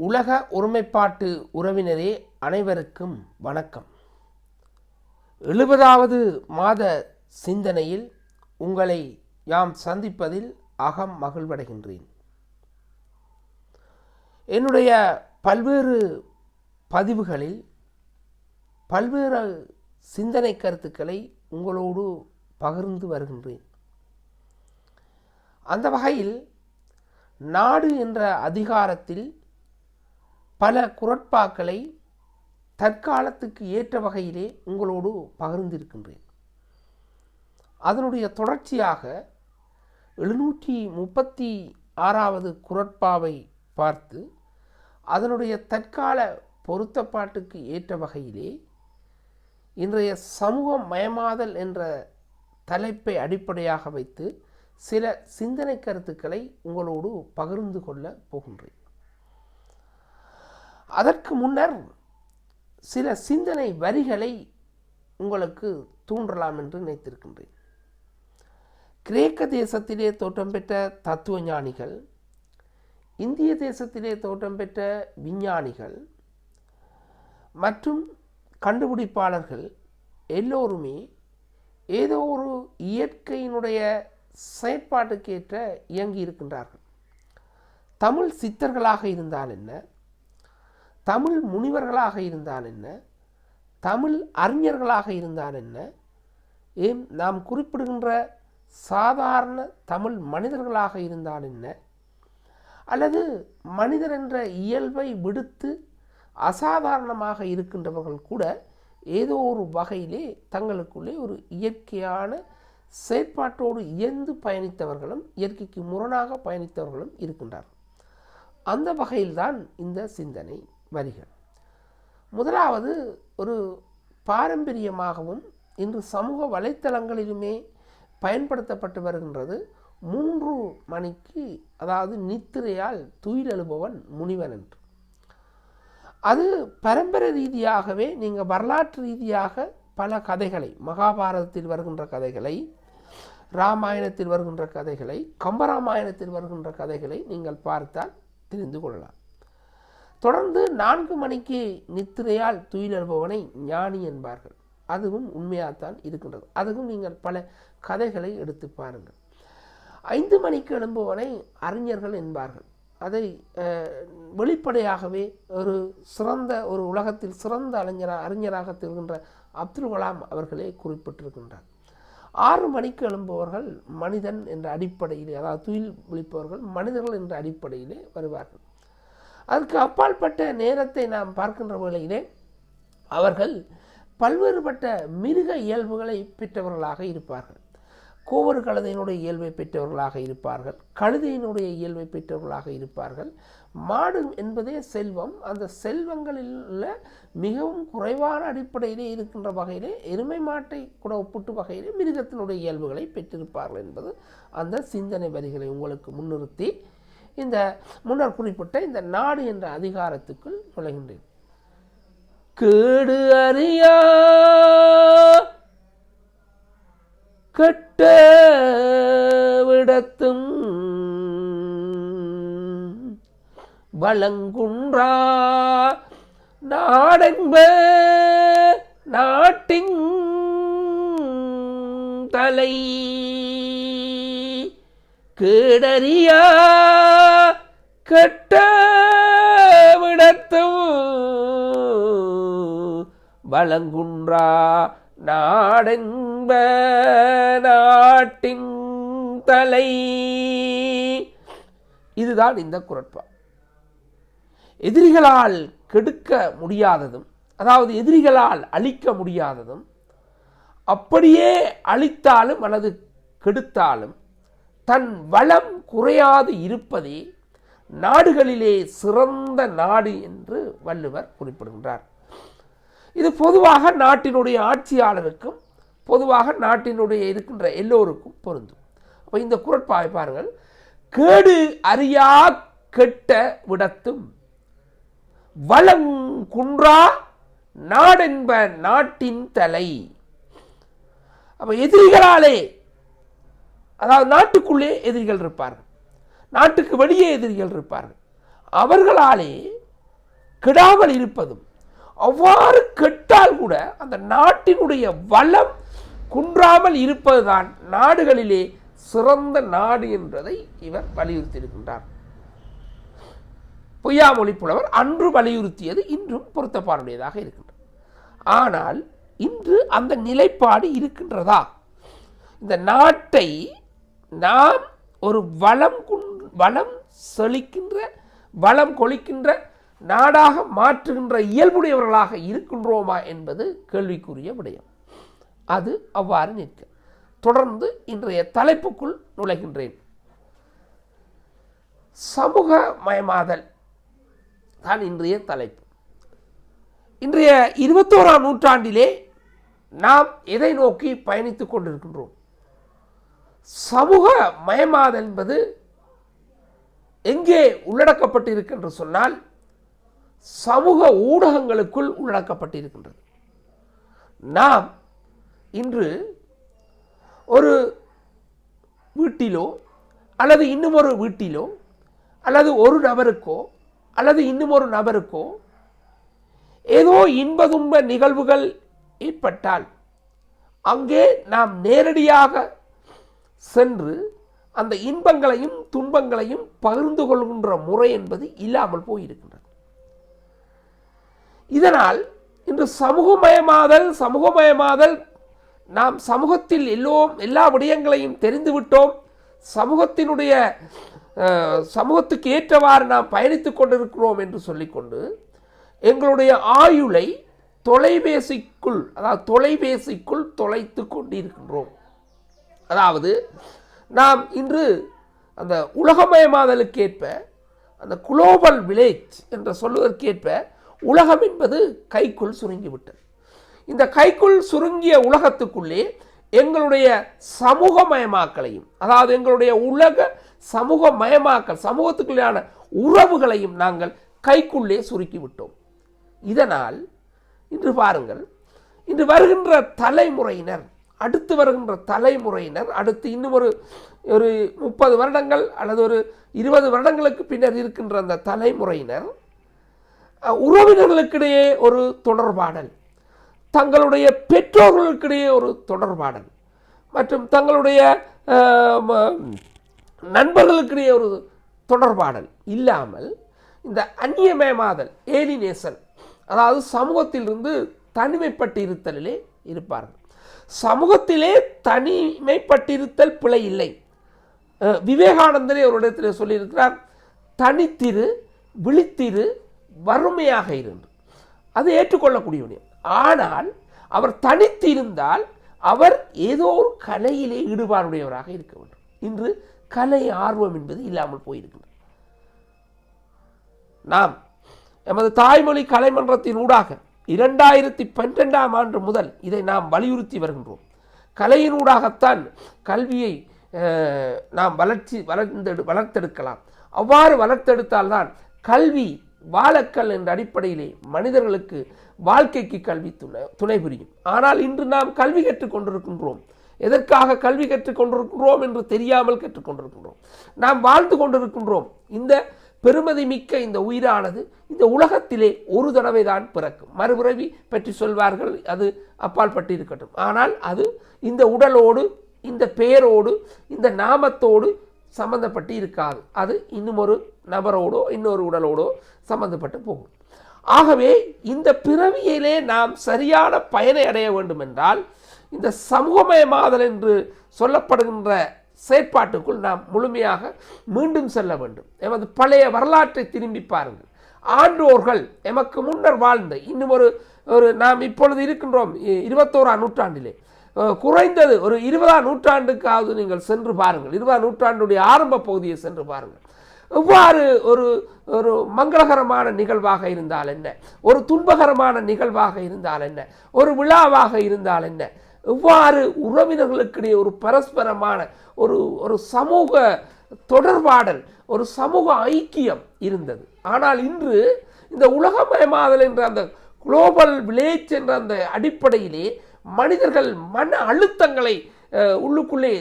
உலக ஒருமைப்பாட்டு உறவினரே அனைவருக்கும் வணக்கம். எழுபதாவது மாத சிந்தனையில் உங்களை யாம் சந்திப்பதில் அகம் மகிழ்வடைகின்றேன். என்னுடைய பல்வேறு பதிவுகளில் பல்வேறு சிந்தனை கருத்துக்களை உங்களோடு பகிர்ந்து வருகின்றேன். அந்த வகையில் நாடு என்ற அதிகாரத்தில் பல குரட்பாக்களை தற்காலத்துக்கு ஏற்ற வகையிலே உங்களோடு பகிர்ந்திருக்கின்றேன். அதனுடைய தொடர்ச்சியாக எழுநூற்றி முப்பத்தி ஆறாவது குரட்பாவை பார்த்து அதனுடைய தற்கால பொருத்தப்பாட்டுக்கு ஏற்ற வகையிலே இன்றைய சமூக மயமாதல் என்ற தலைப்பை அடிப்படையாக வைத்து சில சிந்தனை கருத்துக்களை உங்களோடு பகிர்ந்து கொள்ள போகின்றேன். அதற்கு முன்னர் சில சிந்தனை வரிகளை உங்களுக்கு தூண்டலாம் என்று நினைத்திருக்கின்றேன். கிரேக்க தேசத்திலே தோற்றம் பெற்ற தத்துவ ஞானிகள் இந்திய தேசத்திலே தோற்றம் பெற்ற விஞ்ஞானிகள் மற்றும் கண்டுபிடிப்பாளர்கள் எல்லோருமே ஏதோ ஒரு இயற்கையினுடைய செயற்பாட்டுக்கேற்ற இயங்கி இருக்கின்றார்கள் தமிழ் சித்தர்களாக இருந்தால் என்ன? தமிழ் முனிவர்களாக இருந்தால் என்ன? தமிழ் அறிஞர்களாக இருந்தால் என்ன? ஏன் நாம் குறிப்பிடுகின்ற சாதாரண தமிழ் மனிதர்களாக இருந்தால் என்ன? அல்லது மனிதர் என்ற இயல்பை விடுத்து அசாதாரணமாக இருக்கின்றவர்கள் கூட ஏதோ ஒரு வகையிலே தங்களுக்குள்ளே ஒரு இயற்கையான செயற்பாட்டோடு இயந்து பயணித்தவர்களும் இயற்கைக்கு முரணாக பயணித்தவர்களும் இருக்கின்றார்கள். அந்த வகையில்தான் இந்த சிந்தனை. வரிகள். முதலாவது ஒரு பாரம்பரியமாகவும் இன்று சமூக வலைத்தளங்களிலுமே பயன்படுத்தப்பட்டு வருகின்றது. மூன்று மணிக்கு அதாவது நித்திரையால் துயிலெழுபவன் முனிவன் என்று. அது பரம்பரை ரீதியாகவே நீங்கள் வரலாற்று ரீதியாக பல கதைகளை மகாபாரதத்தில் வருகின்ற கதைகளை ராமாயணத்தில் வருகின்ற கதைகளை கம்பராமாயணத்தில் வருகின்ற கதைகளை நீங்கள் பார்த்தால் தெரிந்து கொள்ளலாம். தொடர்ந்து நான்கு மணிக்கு நித்திரையால் துயிலெழுபவனை ஞானி என்பார்கள். அதுவும் உண்மையாகத்தான் இருக்கின்றது. அதுவும் நீங்கள் பல கதைகளை எடுத்து பாருங்கள். ஐந்து மணிக்கு எழும்புவனை அறிஞர்கள் என்பார்கள். அதை வெளிப்படையாகவே ஒரு சிறந்த ஒரு உலகத்தில் சிறந்த அறிஞராக அறிஞராக திகழ்கின்ற அப்துல் கலாம் அவர்களே குறிப்பிட்டிருக்கின்றார். ஆறு மணிக்கு எழும்புவர்கள் மனிதன் என்ற அடிப்படையிலே அதாவது துயில் விழிப்பவர்கள் மனிதர்கள் என்ற அடிப்படையிலே வருவார்கள். அதுக்கு அப்பாற்பட்ட நேரத்தை நாம் பார்க்கின்ற வேளையிலே அவர்கள் பல்வேறுபட்ட மிருக இயல்புகளை பெற்றவர்களாக இருப்பார்கள். கோவறு கழுதையினுடைய இயல்பை பெற்றவர்களாக இருப்பார்கள். கழுதையினுடைய இயல்பை பெற்றவர்களாக இருப்பார்கள். மாடு என்பதே செல்வம். அந்த செல்வங்களில் உள்ள மிகவும் குறைவான அடிப்படையிலே இருக்கின்ற வகையிலே எருமை மாட்டை கூட ஒப்பிட்டு வகையிலே மிருகத்தினுடைய இயல்புகளை பெற்றிருப்பார்கள் என்பது அந்த சிந்தனை வரிகளை உங்களுக்கு முன்னிறுத்தி இந்த முன்னர் குறிப்பிட்ட இந்த நாடு என்ற அதிகாரத்துக்குள் நுழைகின்றேன். கேடு அறியா கெட்ட விடத்தும் வளங்குன்றா நாடென்ப நாட்டின் தலை. கேடறியா? கெட்ட விடத்தும் வளங்குன்றா நாடென்ப நாட்டின் தலை. இதுதான் இந்த குரட்பா. எதிரிகளால் கெடுக்க முடியாததும் அதாவது எதிரிகளால் அழிக்க முடியாததும் அப்படியே அழித்தாலும் அல்லது கெடுத்தாலும் தன் வளம் குறையாது இருப்பதே நாடுகளிலே சிறந்த நாடு என்று வள்ளுவர் குறிப்பிடுகின்றார். இது பொதுவாக நாட்டினுடைய ஆட்சியாளருக்கும் பொதுவாக நாட்டினுடைய இருக்கின்ற எல்லோருக்கும் பொருந்தும். அப்போ இந்த குரட்பாவை பாருங்கள். கேடு அறியா கெட்ட விடத்தும் வளங்குன்றா நாடென்ப நாட்டின் தலை. அப்போ எதிரிகளாலே அதாவது நாட்டுக்குள்ளே எதிரிகள் இருப்பார்கள். நாட்டுக்கு வெளியே எதிரிகள் இருப்பார்கள். அவர்களாலே கெடாமல் இருப்பதும் அவ்வாறு கெட்டால் கூட அந்த நாட்டினுடைய வளம் குன்றாமல் இருப்பதுதான் நாடுகளிலே சிறந்த நாடு என்பதை இவர் வலியுறுத்தியிருக்கின்றார். பொய்யாமொழி புலவர் அன்று வலியுறுத்தியது இன்றும் பொருத்தப்பாடுடையதாக இருக்கின்றது. ஆனால் இன்று அந்த நிலைப்பாடு இருக்கின்றதா? இந்த நாட்டை நாம் ஒரு வளம் வளம் செழிக்கின்ற வளம் கொளிக்கின்ற நாடாக மாற்றுகின்ற இயல்புடையவர்களாக இருக்கின்றோமா என்பது கேள்விக்குரிய விடயம். அது அவ்வாறு நிற்க. தொடர்ந்து இன்றைய தலைப்புக்குள் நுழைகின்றேன். சமூக மயமாதல் தான் இன்றைய தலைப்பு. இன்றைய இருபத்தோராம் நூற்றாண்டிலே நாம் எதை நோக்கி பயணித்துக் கொண்டிருக்கின்றோம்? சமூக மயமாதல் என்பது எங்கே உள்ளடக்கப்பட்டிருக்கின்ற சொன்னால் சமூக ஊடகங்களுக்குள் உள்ளடக்கப்பட்டிருக்கின்றது. நாம் இன்று ஒரு வீட்டிலோ அல்லது இன்னும் ஒரு வீட்டிலோ அல்லது ஒரு நபருக்கோ அல்லது இன்னும் ஒரு நபருக்கோ ஏதோ இன்ப துன்ப நிகழ்வுகள் ஏற்பட்டால் அங்கே நாம் நேரடியாக சென்று அந்த இன்பங்களையும் துன்பங்களையும் பகிர்ந்து கொள்கின்ற முறை என்பது இல்லாமல் போயிருக்கின்றது. இதனால் இன்று சமூகமயமாதல் சமூகமயமாதல் நாம் சமூகத்தில் எல்லோரும் எல்லா விடயங்களையும் தெரிந்துவிட்டோம் சமூகத்தினுடைய சமூகத்துக்கு ஏற்றவாறு நாம் பயணித்துக் கொண்டிருக்கிறோம் என்று சொல்லிக்கொண்டு எங்களுடைய ஆயுளை தொலைபேசிக்குள் அதாவது தொலைபேசிக்குள் தொலைத்து கொண்டிருக்கின்றோம். அதாவது நாம் இன்று அந்த உலகமயமாதலுக்கேற்ப அந்த குளோபல் வில்லேஜ் என்ற சொல்வதற்கேற்ப உலகம் என்பது கைக்குள் சுருங்கிவிட்டது. இந்த கைக்குள் சுருங்கிய உலகத்துக்குள்ளே எங்களுடைய சமூகமயமாக்கலையும் அதாவது எங்களுடைய உலக சமூகமயமாக்கல் சமூகத்துக்குள்ளான உறவுகளையும் நாங்கள் கைக்குள்ளே சுருக்கிவிட்டோம். இதனால் இன்று பாருங்கள் இன்று வருகின்ற தலைமுறையினர் அடுத்து வருகின்ற தலைமுறையினர் அடுத்து இன்னும் ஒரு ஒரு முப்பது வருடங்கள் அல்லது ஒரு இருபது வருடங்களுக்கு பின்னர் இருக்கின்ற அந்த தலைமுறையினர் உறவினர்களுக்கிடையே ஒரு தொடர்பாடல் தங்களுடைய பெற்றோர்களுக்கிடையே ஒரு தொடர்பாடல் மற்றும் தங்களுடைய நண்பர்களுக்கிடையே ஒரு தொடர்பாடல் இல்லாமல் இந்த அந்நியமயமாதல் ஏலினேசன் அதாவது சமூகத்திலிருந்து தனிமைப்பட்டு இருத்தலிலே இருப்பார்கள். சமூகத்திலே தனிமைப்பட்டிருத்தல் பிழை இல்லை. அஹ், விவேகானந்தரே ஒரு இடத்துல சொல்லியிருக்கிறார் தனித்திரு விழித்திரு வறுமையாக இருந்து. அது ஏற்றுக்கொள்ளக்கூடிய ஆனால் அவர் தனித்திருந்தால் அவர் ஏதோ ஒரு கலையிலே ஈடுபாடுடையவராக இருக்க வேண்டும். இன்று கலை ஆர்வம் என்பது இல்லாமல் போயிருக்கிறது நாம் எமது தாய்மொழி கலைமன்றத்தின் ஊடாக இரண்டாயிரத்தி பன்னிரெண்டாம் ஆண்டு முதல் இதை நாம் வலியுறுத்தி வருகின்றோம். கலையினூடாகத்தான் கல்வியை நாம் வளர்ச்சி வளர்ந்தெடு வளர்த்தெடுக்கலாம். அவ்வாறு வளர்த்தெடுத்தால்தான் கல்வி வாழக்கல் என்ற அடிப்படையிலே மனிதர்களுக்கு வாழ்க்கைக்கு கல்வி துணை துணை புரியும். ஆனால் இன்று நாம் கல்வி கற்றுக்கொண்டிருக்கின்றோம் எதற்காக கல்வி கற்றுக்கொண்டிருக்கின்றோம் என்று தெரியாமல் கற்றுக்கொண்டிருக்கின்றோம் நாம் வாழ்ந்து கொண்டிருக்கின்றோம். இந்த பெருமதி மிக்க இந்த உயிரானது இந்த உலகத்திலே ஒரு தடவை தான் பிறக்கும். மறுபிறவி பற்றி சொல்வார்கள் அது அப்பால் பட்டு இருக்கட்டும் ஆனால் அது இந்த உடலோடு இந்த பெயரோடு இந்த நாமத்தோடு சம்பந்தப்பட்டு இருக்காது. அது இன்னும் ஒரு நபரோடோ இன்னொரு உடலோடோ சம்பந்தப்பட்டு போகும். ஆகவே இந்த பிறவியிலே நாம் சரியான பயனை அடைய வேண்டும் என்றால் இந்த சமூகமயமாதல் என்று சொல்லப்படுகின்ற செயற்பாட்டுக்குள் நாம் முழுமையாக மீண்டும் செல்ல வேண்டும். எமது பழைய வரலாற்றை திரும்பி பாருங்கள். ஆண்டோர்கள் எமக்கு முன்னர் வாழ்ந்த இன்னும் ஒரு ஒரு நாம் இப்பொழுது இருக்கின்றோம் இருபத்தோராம் நூற்றாண்டிலே. குறைந்தது ஒரு இருபதாம் நூற்றாண்டுக்காவது நீங்கள் சென்று பாருங்கள். இருபதாம் நூற்றாண்டுடைய ஆரம்ப பகுதியை சென்று பாருங்கள். எவ்வாறு ஒரு ஒரு மங்களகரமான நிகழ்வாக இருந்தால் என்ன? ஒரு துன்பகரமான நிகழ்வாக இருந்தால் என்ன? ஒரு விழாவாக இருந்தால் என்ன? எவ்வாறு உறவினர்களுக்கிடையே ஒரு பரஸ்பரமான ஒரு ஒரு சமூக தொடர்பாடல் ஒரு சமூக ஐக்கியம் இருந்தது. ஆனால் இன்று இந்த உலகமயமாதல் என்ற அந்த குளோபல் வில்லேஜ் என்ற அந்த அடிப்படையிலே மனிதர்கள் மன அழுத்தங்களை உள்ளுக்குள்ளே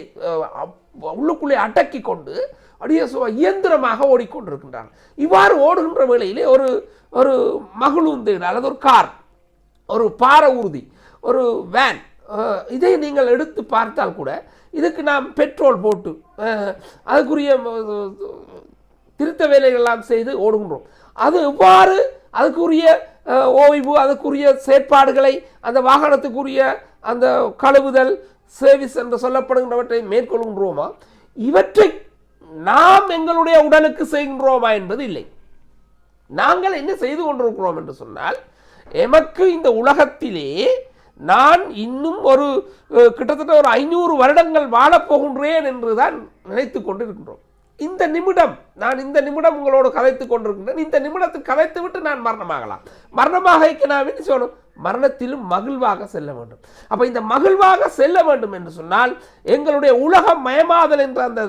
அப்- உள்ளுக்குள்ளே அடக்கி கொண்டு அப்படியே இயந்திரமாக ஓடிக்கொண்டிருக்கின்றார்கள். இவ்வாறு ஓடுகின்ற வேளையிலே ஒரு ஒரு மகளுந்து அல்லது ஒரு கார் ஒரு பார ஊர்தி ஒரு வேன் இதை நீங்கள் எடுத்து பார்த்தால் கூட இதுக்கு நாம் பெட்ரோல் போட்டு அதுக்குரிய திருத்த வேலைகளெல்லாம் செய்து ஓடுகின்றோம். அது எவ்வாறு அதுக்குரிய ஓய்வு அதுக்குரிய செயற்பாடுகளை அந்த வாகனத்துக்குரிய அந்த கழுவுதல் சர்வீஸ் என்று சொல்லப்படுகின்றவற்றை மேற்கொள்கின்றோமா? இவற்றை நாம் எங்களுடைய உடலுக்கு செய்கின்றோமா என்பது இல்லை. நாங்கள் என்ன செய்து கொண்டிருக்கிறோம் என்று சொன்னால் எமக்கு இந்த உலகத்திலே நான் இன்னும் ஒரு கிட்டத்தட்ட ஒரு ஐநூறு வருடங்கள் வாழப்போகின்றேன் என்று தான் நினைத்து கொண்டிருக்கின்றோம். இந்த நிமிடம் நான் இந்த நிமிடம் உங்களோடு கதைத்துக் கொண்டிருக்கின்றேன். இந்த நிமிடத்தை கதைத்து விட்டு நான் மரணமாகலாம். மரணமாக நான் என்ன சொல்லணும் மரணத்திலும் மகிழ்வாக செல்ல வேண்டும். அப்போ இந்த மகிழ்வாக செல்ல வேண்டும் என்று சொன்னால் எங்களுடைய உலகம் மயமாதல் என்ற அந்த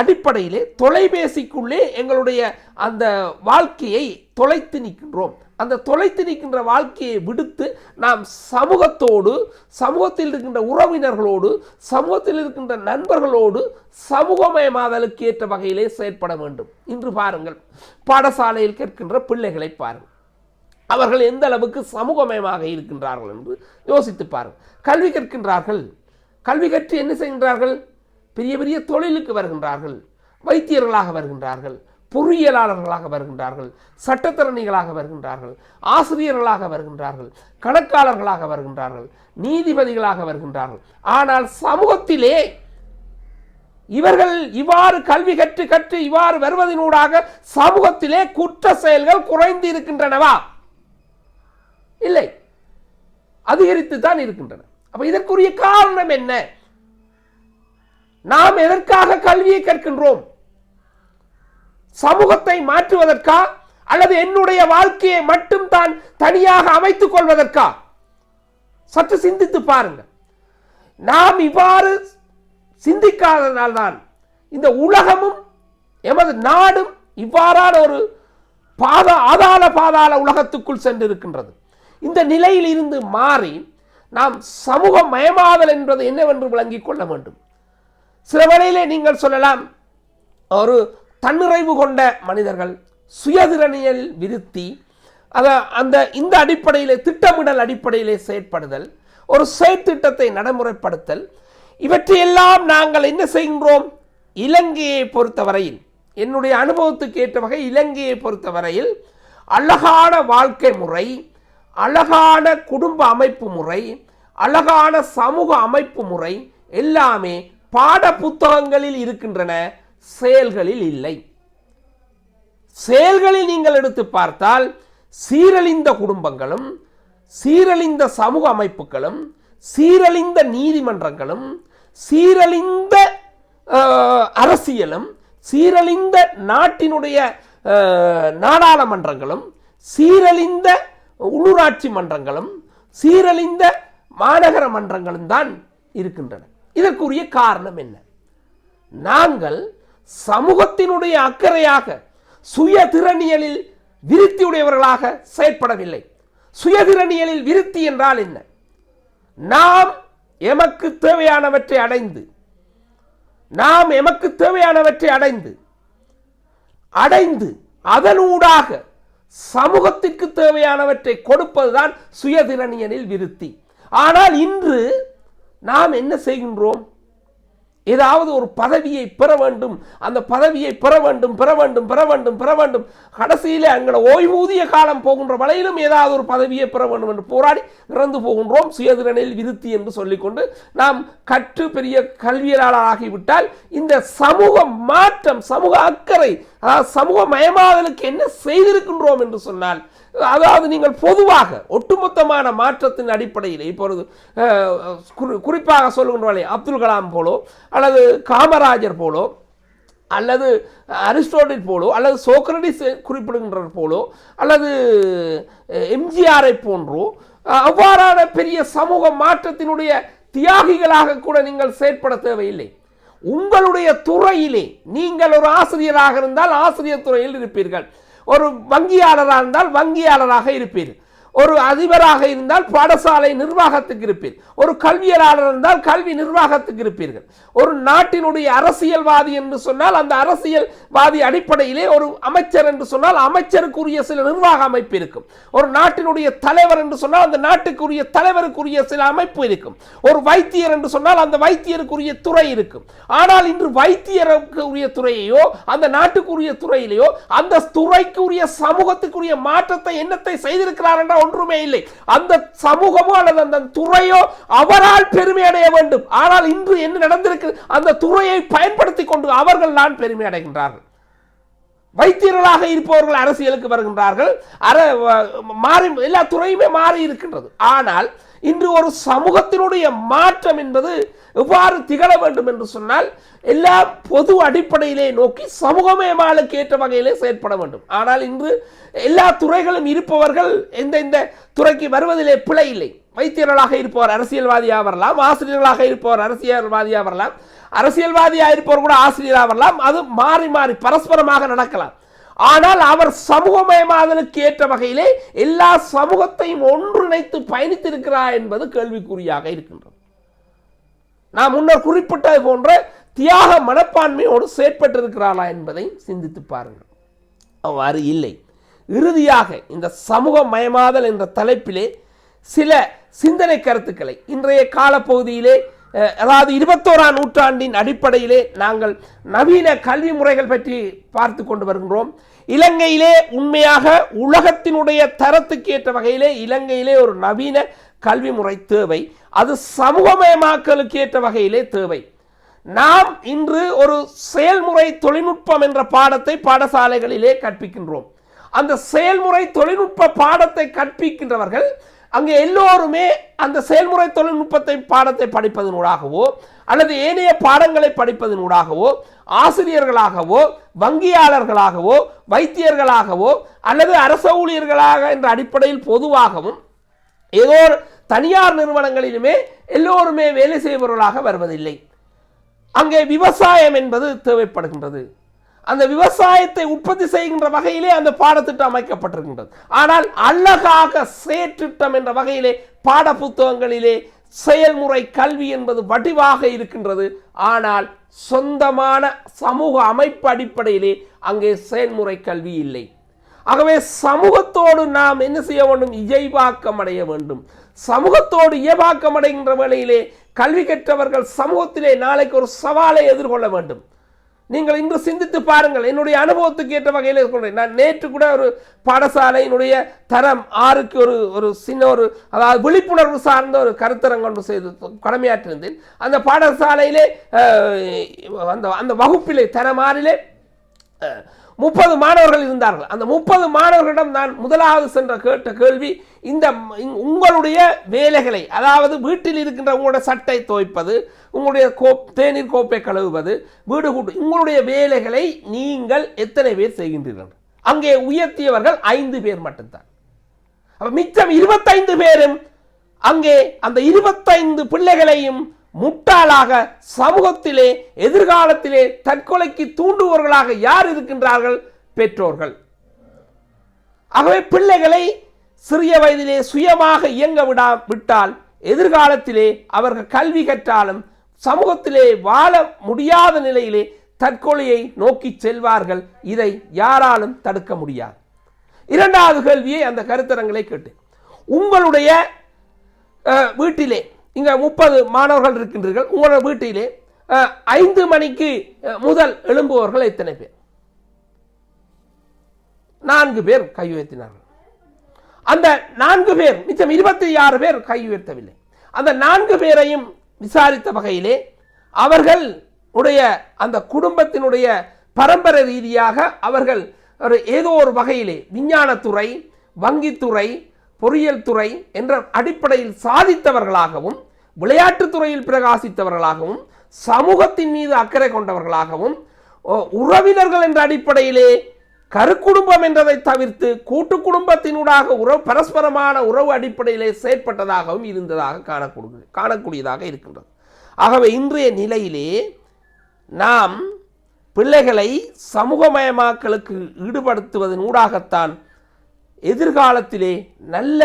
அடிப்படையிலே தொலைபேசிக்குள்ளே எங்களுடைய அந்த வாழ்க்கையை தொலைத்து நிற்கின்றோம். அந்த தொலைத்து நிற்கின்ற வாழ்க்கையை விடுத்து நாம் சமூகத்தோடு சமூகத்தில் இருக்கின்ற உறவினர்களோடு சமூகத்தில் இருக்கின்ற நண்பர்களோடு சமூகமயமாதலுக்கு ஏற்ற வகையிலே செயற்பட வேண்டும். இன்று பாருங்கள் பாடசாலையில் கேட்கின்ற பிள்ளைகளை பாருங்கள். அவர்கள் எந்த அளவுக்கு சமூகமயமாக இருக்கின்றார்கள் என்று யோசித்து பாருங்கள். கல்வி கற்கின்றார்கள். கல்வி கற்று என்ன செய்கின்றார்கள்? பெரிய பெரிய தொழிலுக்கு வருகின்றார்கள். வைத்தியர்களாக வருகின்றார்கள். பொறியியலாளர்களாக வருகின்றார்கள் சட்டத்திறனிகளாக வருகின்றார்கள் ஆசிரியர்களாக வருகின்றார்கள் கணக்காளர்களாக வருகின்றார்கள் நீதிபதிகளாக வருகின்றார்கள். ஆனால் சமூகத்திலே இவர்கள் இவ்வாறு கல்வி கற்று கற்று இவ்வாறு வருவதனூடாக சமூகத்திலே குற்ற செயல்கள் குறைந்து இருக்கின்றனவா இல்லை. அதிகரித்து தான் இருக்கின்றன. அப்ப இதற்குரிய காரணம் என்ன? நாம் எதற்காக கல்வியை கற்கின்றோம்? சமூகத்தை மாற்றுவதற்கா? அல்லது என்னுடைய வாழ்க்கையை மட்டும் தான் தனியாக அமைத்துக் கொள்வதற்கா? சற்று சிந்தித்து பாருங்கள். நாம் இவ்வாறு சிந்திக்காததால்தான் இந்த உலகமும் எமது நாடும் இவ்வாறான ஒரு பாத ஆதாள பாதாள உலகத்துக்குள் சென்றிருக்கின்றது. இந்த நிலையில் இருந்து மாறி நாம் சமூக மயமாதல் என்பது என்னவென்று விளங்கிக் கொள்ள வேண்டும். சில வேளையிலே நீங்கள் சொல்லலாம் ஒரு தன்னிறைவு கொண்ட மனிதர்கள் சுயதிறனியல் விருத்தி அதை அந்த இந்த அடிப்படையிலே திட்டமிடல் அடிப்படையிலே செயற்படுதல் ஒரு செயற்திட்டத்தை நடைமுறைப்படுத்தல் இவற்றையெல்லாம் நாங்கள் என்ன செய்கின்றோம்? இலங்கையை பொறுத்தவரையில் என்னுடைய அனுபவத்துக்கு ஏற்ற வகை இலங்கையை பொறுத்தவரையில் அழகான வாழ்க்கை முறை அழகான குடும்ப அமைப்பு முறை அழகான சமூக அமைப்பு முறை எல்லாமே பாட புத்தகங்களில் இருக்கின்றன. செயல்களில் இல்லை. செயல்களில் நீங்கள் எடுத்து பார்த்தால் சீரழிந்த குடும்பங்களும் சீரழிந்த சமூக அமைப்புகளும் சீரழிந்த நீதிமன்றங்களும் சீரழிந்த அரசியலும் சீரழிந்த நாட்டினுடைய அஹ், நாடாளுமன்றங்களும் சீரழிந்த உள்ளூராட்சி மன்றங்களும் சீரழிந்த மாநகர மன்றங்களும் தான் இருக்கின்றன. இதற்குரிய காரணம் என்ன? நாங்கள் சமூகத்தினுடைய அக்கறையாக சுயதிறனியலில் விருத்தியுடையவர்களாக செயற்படவில்லை. சுயதிறனியலில் விருத்தி என்றால் என்ன? நாம் எமக்கு தேவையானவற்றை அடைந்து நாம் எமக்கு தேவையானவற்றை அடைந்து அடைந்து அதனூடாக சமூகத்திற்கு தேவையானவற்றை கொடுப்பதுதான் சுயதிறனியலில் விருத்தி. ஆனால் இன்று நாம் என்ன செய்கின்றோம்? ஏதாவது ஒரு பதவியை பெற வேண்டும். அந்த பதவியை பெற வேண்டும் பெற வேண்டும் பெற வேண்டும் பெற வேண்டும். கடைசியில் எங்களோட ஓய்வூதிய காலம் போகின்ற வரையிலும் ஏதாவது ஒரு பதவியை பெற வேண்டும் என்று போராடி இறந்து போகின்றோம். சுயதிறனில் விருத்தி என்று சொல்லிக்கொண்டு நாம் கற்று பெரிய கல்வியலாளராகிவிட்டால் இந்த சமூக மாற்றம் சமூக அக்கறை அதாவது சமூக மயமாதலுக்கு என்ன செய்திருக்கின்றோம் என்று சொன்னால் அதாவது நீங்கள் பொதுவாக ஒட்டுமொத்தமான மாற்றத்தின் அடிப்படையில் இப்பொழுது குறி- குறிப்பாக சொல்லுகின்றவர்களே அப்துல் கலாம் போலோ அல்லது காமராஜர் போலோ அல்லது அரிஸ்டோட்டில் போலோ அல்லது சோக்ரடிஸ் குறிப்பிடுகின்றவர் போலோ அல்லது எம்ஜிஆரை போன்றோ அவ்வாறான பெரிய சமூக மாற்றத்தினுடைய தியாகிகளாக கூட நீங்கள் செயற்பட தேவையில்லை. உங்களுடைய துறையிலே நீங்கள் ஒரு ஆசிரியராக இருந்தால் ஆசிரியர் துறையில் இருப்பீர்கள். ஒரு வங்கியாளராக இருந்தால் வங்கியாளராக இருப்பீர்கள் ஒரு அதிபராக இருந்தால் பாடசாலை நிர்வாகத்துக்கு இருப்பீர். ஒரு கல்வியலாளர் இருந்தால் கல்வி நிர்வாகத்துக்கு இருப்பீர்கள். ஒரு நாட்டினுடைய அரசியல்வாதி என்று சொன்னால் அந்த அரசியல்வாதி அடிப்படையிலே ஒரு அமைச்சர் என்று சொன்னால் அமைச்சருக்குரிய சில நிர்வாக அமைப்பு இருக்கும். ஒரு நாட்டினுடைய தலைவர் என்று சொன்னால் அந்த நாட்டுக்குரிய தலைவருக்குரிய சில அமைப்பு இருக்கும். ஒரு வைத்தியர் என்று சொன்னால் அந்த வைத்தியருக்குரிய துறை இருக்கும். ஆனால் இன்று வைத்தியருக்குரிய துறையையோ அந்த நாட்டுக்குரிய துறையிலேயோ அந்த துறைக்குரிய சமூகத்துக்குரிய மாற்றத்தை என்னத்தை செய்திருக்கிறார் என்ற ஒன்றுமே இல்லை. அந்த சமூகமோ அல்லது அந்த துறையோ அவரால் பெருமை அடைய வேண்டும். ஆனால் இன்று என்ன நடந்திருக்கு அந்த துறையை பயன்படுத்தி கொண்டு அவர்கள் தான் பெருமை அடைகின்றார்கள். வைத்தியர்களாக இருப்பவர்கள் அரசியலுக்கு வருகின்றார்கள். அர மாறி எல்லா துறையுமே மாறி இருக்கின்றது. ஆனால் இன்று ஒரு சமூகத்தினுடைய மாற்றம் என்பது எவ்வாறு திகழ வேண்டும் என்று சொன்னால் எல்லா பொது அடிப்படையிலே நோக்கி சமூகமயமாளுக்கு ஏற்ற வகையிலே செயற்பட வேண்டும். ஆனால் இன்று எல்லா துறைகளும் இருப்பவர்கள் எந்த இந்த துறைக்கு வருவதிலே பிழை இல்லை. வைத்தியர்களாக இருப்பவர் அரசியல்வாதியாக வரலாம் ஆசிரியர்களாக இருப்பவர் அரசியல்வாதியாக வரலாம் அரசியல்வாதியாக இருப்பவர் கூட ஆசிரியராக வரலாம் அது மாறி மாறி பரஸ்பரமாக நடக்கலாம். ஆனால் அவர் சமூகமயமாதலுக்கு ஏற்ற வகையிலே எல்லா சமூகத்தையும் ஒன்றிணைத்து பயணித்திருக்கிறார் என்பது கேள்விக்குறியாக இருக்கின்றது. நான் முன்னர் குறிப்பிட்டது போன்ற தியாக மனப்பான்மையோடு செயற்பட்டிருக்கிறாளா என்பதை சிந்தித்து பாருங்கள். அவ்வாறு இல்லை. இறுதியாக இந்த சமூக மயமாதல் என்ற தலைப்பிலே சில சிந்தனை கருத்துக்களை இன்றைய காலப்பகுதியிலே அதாவது இருபத்தோராம் நூற்றாண்டின் அடிப்படையிலே நாங்கள் நவீன கல்வி முறைகள் பற்றி பார்த்து கொண்டு வருகின்றோம். இலங்கையிலே உண்மையாக உலகத்தினுடைய தரத்துக்கு ஏற்ற வகையிலே இலங்கையிலே ஒரு நவீன கல்வி முறை தேவை. அது சமூகமயமாக்கலுக்கு ஏற்ற வகையிலே தேவை. நாம் இன்று ஒரு செயல்முறை தொழில்நுட்பம் என்ற பாடத்தை பாடசாலைகளிலே கற்பிக்கின்றோம். அந்த செயல்முறை தொழில்நுட்ப பாடத்தை கற்பிக்கின்றவர்கள் அங்கே எல்லோருமே அந்த செயல்முறை தொழில்நுட்பத்தை பாடத்தை படிப்பதனூடாகவோ அல்லது ஏனைய பாடங்களை படிப்பதனூடாகவோ ஆசிரியர்களாகவோ வங்கியாளர்களாகவோ வைத்தியர்களாகவோ அல்லது அரச ஊழியர்களாக என்ற அடிப்படையில் பொதுவாகவும் ஏதோ தனியார் நிறுவனங்களிலுமே எல்லோருமே வேலை செய்பவர்களாக வருவதில்லை. அங்கே விவசாயம் என்பது தேவைப்படுகின்றது. அந்த விவசாயத்தை உற்பத்தி செய்கின்ற வகையிலே அந்த பாடத்திட்டம் அமைக்கப்பட்டிருக்கின்றது. ஆனால் அழகாக செயற்றிட்டம் என்ற வகையிலே பாட புத்தகங்களிலே செயல்முறை கல்வி என்பது வடிவாக இருக்கின்றது. ஆனால் சொந்தமான சமூக அமைப்பு அடிப்படையிலே அங்கே செயல்முறை கல்வி இல்லை. ஆகவே சமூகத்தோடு நாம் என்ன செய்ய வேண்டும்? இயல்பாக்கம் அடைய வேண்டும். சமூகத்தோடு இயல்பாக்கம் அடைகின்ற வேளையிலே கல்வி கற்றவர்கள் சமூகத்திலே நாளைக்கு ஒரு சவாலை எதிர்கொள்ள வேண்டும். நீங்கள் இன்று சிந்தித்து பாருங்கள். என்னுடைய அனுபவத்துக்கு ஏற்ற வகையில் சொல்கிறேன் நான் நேற்று கூட ஒரு பாடசாலையினுடைய தரம் ஆறுக்கு ஒரு ஒரு சின்ன ஒரு அதாவது விழிப்புணர்வு சார்ந்த ஒரு கருத்தரங்கம் செய்து கடமையாற்றிருந்தேன். அந்த பாடசாலையிலே அந்த அந்த வகுப்பிலே தரம் ஆறிலே முப்பது மாணவர்கள் இருந்தார்கள். அந்த முப்பது மாணவர்களிடம் நான் முதலாவது சென்ற கேட்ட கேள்வி இந்த இங்- உங்களுடைய வேலைகளை அதாவது வீட்டில் இருக்கின்ற உங்களோட சட்டை துவைப்பது உங்களுடைய கோப் தேநீர் கோப்பை கழுவுவது வீடு கூட்டு உங்களுடைய வேலைகளை நீங்கள் எத்தனை பேர் செய்கின்றீர்கள்? அங்கே உயர்த்தியவர்கள் ஐந்து பேர் மட்டும்தான். அப்போ மிச்சம் இருபத்தைந்து பேரும் அங்கே அந்த இருபத்தைந்து பிள்ளைகளையும் முட்டாளாக சமூகத்திலே எதிர்காலத்திலே தற்கொலைக்கு தூண்டுபவர்களாக யார் இருக்கின்றார்கள்? பெற்றோர்கள். ஆகவே பிள்ளைகளை சிறிய வயதிலே சுயமாக இயங்க விடா விட்டால் எதிர்காலத்திலே அவர்கள் கல்வி கற்றாலும் சமூகத்திலே வாழ முடியாத நிலையிலே தற்கொலையை நோக்கி செல்வார்கள். இதை யாராலும் தடுக்க முடியாது. இரண்டாவது கேள்வியை அந்த கருத்தரங்களை கேட்டு உங்களுடைய அஹ், வீட்டிலே இங்கே முப்பது மாணவர்கள் இருக்கின்றீர்கள். உங்களோட வீட்டிலே ஐந்து மணிக்கு முதல் எழும்புவர்கள் எத்தனை பேர்? நான்கு பேர் கை உயர்த்தினார்கள். அந்த நான்கு பேர் மிச்சம் இருபத்தி ஆறு பேர் கை உயர்த்தவில்லை. அந்த நான்கு பேரையும் விசாரித்த வகையிலே அவர்கள் உடைய அந்த குடும்பத்தினுடைய பரம்பரை ரீதியாக அவர்கள் ஒரு ஏதோ ஒரு வகையிலே விஞ்ஞானத்துறை வங்கித்துறை பொறியியல் துறை என்ற அடிப்படையில் சாதித்தவர்களாகவும் விளையாட்டுத் துறையில் பிரகாசித்தவர்களாகவும் சமூகத்தின் மீது அக்கறை கொண்டவர்களாகவும் உறவினர்கள் என்ற அடிப்படையிலே கருக்குடும்பம் என்றதை தவிர்த்து கூட்டு குடும்பத்தினூடாக உறவு பரஸ்பரமான உறவு அடிப்படையிலே செயற்பட்டதாகவும் இருந்ததாக காணக்கூடிய காணக்கூடியதாக இருக்கின்றது. ஆகவே இன்றைய நிலையிலே நாம் பிள்ளைகளை சமூகமயமாக்கலுக்கு ஈடுபடுத்துவதன் ஊடாகத்தான் எதிர்காலத்திலே நல்ல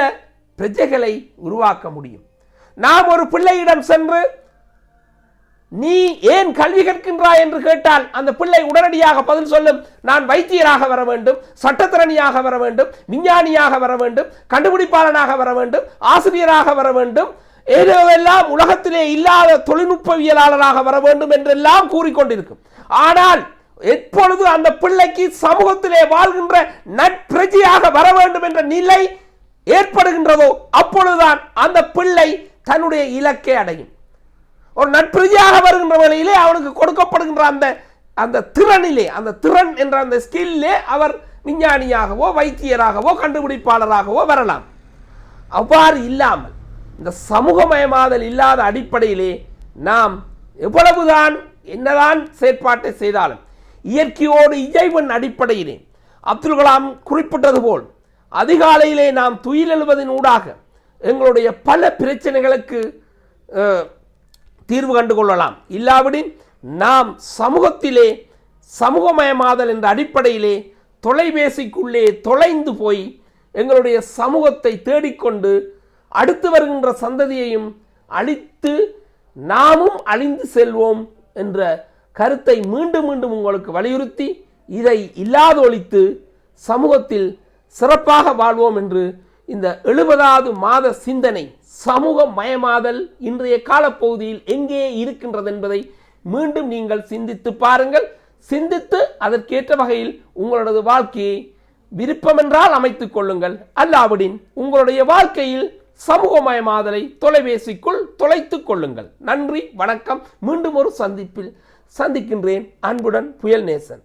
பிரஜைகளை உருவாக்க முடியும். நாம் ஒரு பிள்ளையிடம் சென்று நீ ஏன் கல்வி கற்கின்றாய்? என்று கேட்டால் அந்த பிள்ளை உடனடியாக பதில் சொல்லும். நான் வைத்தியராக வர வேண்டும் சட்டத்திறனியாக வர வேண்டும் விஞ்ஞானியாக வர வேண்டும் கண்டுபிடிப்பாளனாக வர வேண்டும் ஆசிரியராக வர வேண்டும். ஏதோவெல்லாம் உலகத்திலே இல்லாத தொழில்நுட்பவியலாளராக வர வேண்டும் என்றெல்லாம் கூறிக்கொண்டிருக்கும். ஆனால் எப்பொழுது அந்த பிள்ளைக்கு சமூகத்திலே வாழ்கின்ற நட்பிரஜையாக வர வேண்டும் என்ற நிலை ஏற்படுகின்றதோ அப்பொழுதுதான் அந்த பிள்ளை தன்னுடைய இலக்கை அடையும். ஒரு நட்பிரஜையாக வருகின்ற வேளையிலே அவனுக்கு கொடுக்கப்படுகின்ற அந்த அந்த திறனிலே அந்த திறன் என்ற அந்த ஸ்கில்லே அவர் விஞ்ஞானியாகவோ வைத்தியராகவோ கண்டுபிடிப்பாளராகவோ வரலாம். அவ்வாறு இல்லாமல் இந்த சமூகமயமாதல் இல்லாத அடிப்படையிலே நாம் எவ்வளவுதான் என்னதான் செயற்பாட்டை செய்தாலும் இயற்கையோடு இயைவன் அடிப்படையிலே. அப்துல் கலாம் குறிப்பிட்டது போல் அதிகாலையிலே நாம் துயிலெழுவதன் ஊடாக எங்களுடைய பல பிரச்சனைகளுக்கு தீர்வு கண்டு கொள்ளலாம். இல்லாவிடின் நாம் சமூகத்திலே சமூகமயமாதல் என்ற அடிப்படையிலே தொலைபேசிக்குள்ளே தொலைந்து போய் எங்களுடைய சமூகத்தை தேடிக்கொண்டு அடுத்து வருகின்ற சந்ததியையும் அழித்து நாமும் அழிந்து செல்வோம் என்ற கருத்தை மீண்டும் மீண்டும் உங்களுக்கு வலியுறுத்தி இதை இல்லாதொழித்து சமூகத்தில் சிறப்பாக வாழ்வோம் என்று இந்த எழுபதாவது மாத சிந்தனை சமூக மயமாதல் இன்றைய காலப்பகுதியில் எங்கே இருக்கின்றது என்பதை மீண்டும் நீங்கள் சிந்தித்து பாருங்கள். சிந்தித்து அதற்கேற்ற வகையில் உங்களது வாழ்க்கையை விருப்பமென்றால் அமைத்துக் கொள்ளுங்கள். அல்லாவிடின் உங்களுடைய வாழ்க்கையில் சமூகமயமாதலை தொலைபேசிக்குள் தொலைத்துக் கொள்ளுங்கள். நன்றி வணக்கம். மீண்டும் ஒரு சந்திப்பில் சந்திக்கின்றேன் அன்புடன் புயல் நேசன்.